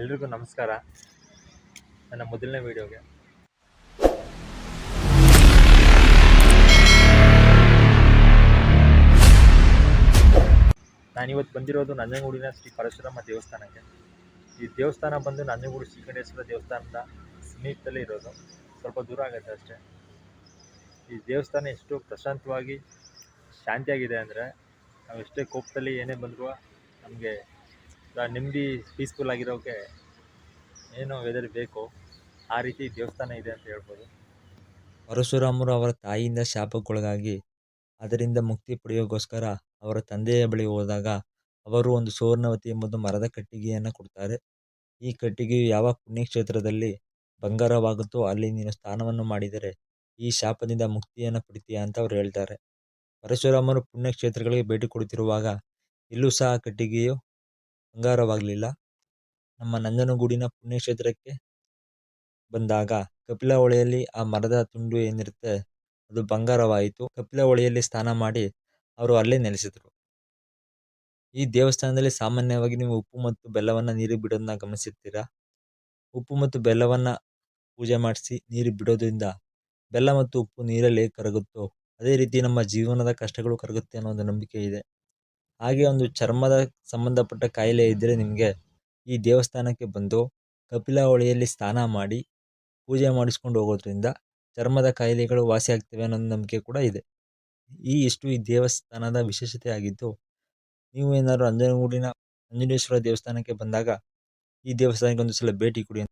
ಎಲ್ರಿಗೂ ನಮಸ್ಕಾರ. ನನ್ನ ಮೊದಲನೇ ವೀಡಿಯೋಗೆ. ನಾನಿವತ್ತು ಬಂದಿರೋದು ನಂಜನಗೂಡಿನ ಶ್ರೀ ಪರಶುರಾಮ ದೇವಸ್ಥಾನಕ್ಕೆ. ಈ ದೇವಸ್ಥಾನ ಬಂದು ನಂಜನಗೂಡು ಶ್ರೀಕಂಠೇಶ್ವರ ದೇವಸ್ಥಾನದ ಸಮೀಪದಲ್ಲೇ ಇರೋದು. ಸ್ವಲ್ಪ ದೂರ ಆಗುತ್ತೆ ಅಷ್ಟೇ. ಈ ದೇವಸ್ಥಾನ ಎಷ್ಟು ಪ್ರಶಾಂತವಾಗಿ ಶಾಂತಿಯಾಗಿದೆ ಅಂದರೆ ನಾವು ಎಷ್ಟೇ ಕೋಪದಲ್ಲಿ ಏನೇ ಬಂದರೂ ನಮಗೆ ನೆಮ್ಮದಿ ಪೀಸ್ಫುಲ್ ಆಗಿರೋಕ್ಕೆ ಏನೋ ವೆದರ್ ಬೇಕು? ಆ ರೀತಿ ದೇವಸ್ಥಾನ ಇದೆ ಅಂತ ಹೇಳ್ಬೋದು. ಪರಶುರಾಮರು ಅವರ ತಾಯಿಯಿಂದ ಶಾಪಕ್ಕೊಳಗಾಗಿ ಅದರಿಂದ ಮುಕ್ತಿ ಪಡೆಯೋಕ್ಕೋಸ್ಕರ ಅವರ ತಂದೆಯ ಬಳಿ ಹೋದಾಗ ಅವರು ಒಂದು ಸುವರ್ಣವತಿ ಎಂಬುದು ಮರದ ಕಟ್ಟಿಗೆಯನ್ನು ಕೊಡ್ತಾರೆ. ಈ ಕಟ್ಟಿಗೆಯು ಯಾವ ಪುಣ್ಯಕ್ಷೇತ್ರದಲ್ಲಿ ಬಂಗಾರವಾಗುತ್ತೋ ಅಲ್ಲಿ ನೀನು ಸ್ಥಾನವನ್ನು ಮಾಡಿದರೆ ಈ ಶಾಪದಿಂದ ಮುಕ್ತಿಯನ್ನು ಪಡಿತೀಯ ಅಂತ ಅವರು ಹೇಳ್ತಾರೆ. ಪರಶುರಾಮರು ಪುಣ್ಯಕ್ಷೇತ್ರಗಳಿಗೆ ಭೇಟಿ ಕೊಡುತ್ತಿರುವಾಗ ಇಲ್ಲೂ ಸಹ ಕಟ್ಟಿಗೆಯು ಬಂಗಾರವಾಗಲಿಲ್ಲ ನಮ್ಮ ನಂಜನಗೂಡಿನ ಪುಣ್ಯಕ್ಷೇತ್ರಕ್ಕೆ ಬಂದಾಗ ಕಪಿಲ ಹೊಳೆಯಲ್ಲಿ ಆ ಮರದ ತುಂಡು ಏನಿರುತ್ತೆ ಅದು ಬಂಗಾರವಾಯಿತು. ಕಪಿಲ ಹೊಳೆಯಲ್ಲಿ ಸ್ನಾನ ಮಾಡಿ ಅವರು ಅಲ್ಲೇ ನೆಲೆಸಿದರು. ಈ ದೇವಸ್ಥಾನದಲ್ಲಿ ಸಾಮಾನ್ಯವಾಗಿ ನೀವು ಉಪ್ಪು ಮತ್ತು ಬೆಲ್ಲವನ್ನು ನೀರು ಬಿಡೋದನ್ನ ಗಮನಿಸುತ್ತೀರ ಉಪ್ಪು ಮತ್ತು ಬೆಲ್ಲವನ್ನು ಪೂಜೆ ಮಾಡಿಸಿ ನೀರು ಬಿಡೋದ್ರಿಂದ ಬೆಲ್ಲ ಮತ್ತು ಉಪ್ಪು ನೀರಲ್ಲಿ ಕರಗುತ್ತೋ? ಅದೇ ರೀತಿ ನಮ್ಮ ಜೀವನದ ಕಷ್ಟಗಳು ಕರಗುತ್ತೆ ಅನ್ನೋ ಒಂದು ನಂಬಿಕೆ ಇದೆ. ಹಾಗೆ ಒಂದು ಚರ್ಮದ ಸಂಬಂಧಪಟ್ಟ ಕಾಯಿಲೆ ಇದ್ದರೆ ನಿಮಗೆ ಈ ದೇವಸ್ಥಾನಕ್ಕೆ ಬಂದು ಕಪಿಲ ಹೊಳೆಯಲ್ಲಿ ಸ್ನಾನ ಮಾಡಿ ಪೂಜೆ ಮಾಡಿಸ್ಕೊಂಡು ಹೋಗೋದ್ರಿಂದ ಚರ್ಮದ ಕಾಯಿಲೆಗಳು ವಾಸಿಯಾಗ್ತವೆ ಅನ್ನೋ ನಂಬಿಕೆ ಕೂಡ ಇದೆ. ಈ ಇಷ್ಟು ಈ ದೇವಸ್ಥಾನದ ವಿಶೇಷತೆ ಆಗಿದ್ದು, ನೀವು ಏನಾದರೂ ಅಂಜನಗೂಡಿನ ಅಂಜನೇಶ್ವರ ದೇವಸ್ಥಾನಕ್ಕೆ ಬಂದಾಗ ಈ ದೇವಸ್ಥಾನಕ್ಕೆ ಒಂದು ಸಲ ಭೇಟಿ ಕೊಡಿ